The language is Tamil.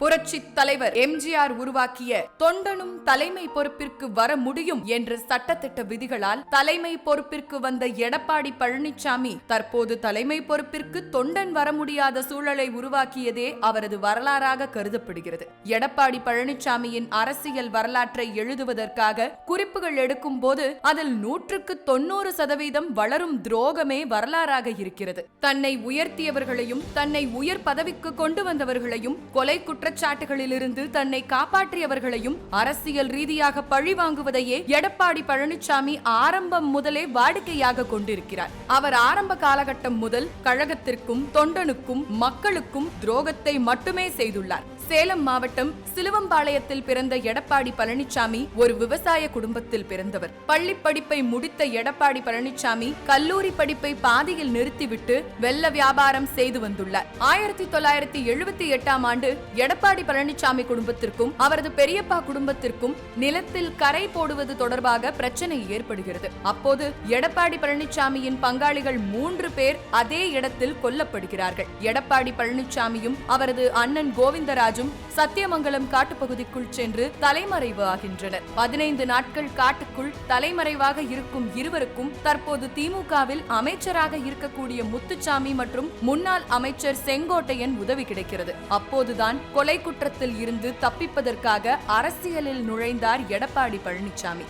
புரட்சி தலைவர் எம்ஜிஆர் உருவாக்கிய தொண்டனும் தலைமை பொறுப்பிற்கு வர முடியும் என்ற சட்டத்திட்ட விதிகளால் தலைமை பொறுப்பிற்கு வந்த எடப்பாடி பழனிசாமி தற்போது தலைமை பொறுப்பிற்கு தொண்டன் வர முடியாத சூழலை உருவாக்கியதே அவரது வரலாறாக கருதப்படுகிறது. எடப்பாடி பழனிசாமியின் அரசியல் வரலாற்றை எழுதுவதற்காக குறிப்புகள் எடுக்கும் போது அதில் நூற்றுக்கு தொண்ணூறு சதவீதம் வளரும் துரோகமே வரலாறாக இருக்கிறது. தன்னை உயர்த்தியவர்களையும் தன்னை உயர் பதவிக்கு கொண்டு வந்தவர்களையும் கொலை குற்றச்சாட்டுகளிலிருந்து தன்னை காப்பாற்றியவர்களையும் அரசியல் ரீதியாக பழிவாங்குவதையே எடப்பாடி பழனிசாமி ஆரம்பம் முதலே வாடிக்கையாக கொண்டிருக்கிறார். அவர் ஆரம்ப காலகட்டம் முதல் கழகத்திற்கும் தொண்டனுக்கும் மக்களுக்கும் துரோகத்தை மட்டுமே செய்துள்ளார். சேலம் மாவட்டம் சிலுவம்பாளையத்தில் பிறந்த எடப்பாடி பழனிசாமி ஒரு விவசாய குடும்பத்தில் பிறந்தவர். பள்ளி படிப்பை முடித்த எடப்பாடி பழனிசாமி கல்லூரி படிப்பை பாதியில் நிறுத்திவிட்டு வெள்ள வியாபாரம் செய்து வந்துள்ளார். ஆயிரத்தி தொள்ளாயிரத்தி எழுபத்தி எட்டாம் ஆண்டு எடப்பாடி பழனிசாமி குடும்பத்திற்கும் அவரது பெரியப்பா குடும்பத்திற்கும் நிலத்தில் கரை போடுவது தொடர்பாக பிரச்சனை ஏற்படுகிறது. அப்போது எடப்பாடி பழனிசாமியின் பங்காளிகள் மூன்று பேர் அதே இடத்தில் கொல்லப்படுகிறார்கள். எடப்பாடி பழனிசாமியும் அவரது அண்ணன் கோவிந்தராஜும் சத்தியமங்கலம் காட்டுப்பகுதிக்குள் சென்று தலைமறைவு ஆகின்றனர். பதினைந்து நாட்கள் காட்டுக்குள் தலைமறைவாக இருக்கும் இருவருக்கும் தற்போது திமுகவில் அமைச்சராக இருக்கக்கூடிய முத்துச்சாமி மற்றும் முன்னாள் அமைச்சர் செங்கோட்டையன் உதவி கிடைக்கிறது. அப்போதுதான் கொலை குற்றத்தில் இருந்து தப்பிப்பதற்காக அரசியலில் நுழைந்தார் எடப்பாடி பழனிசாமி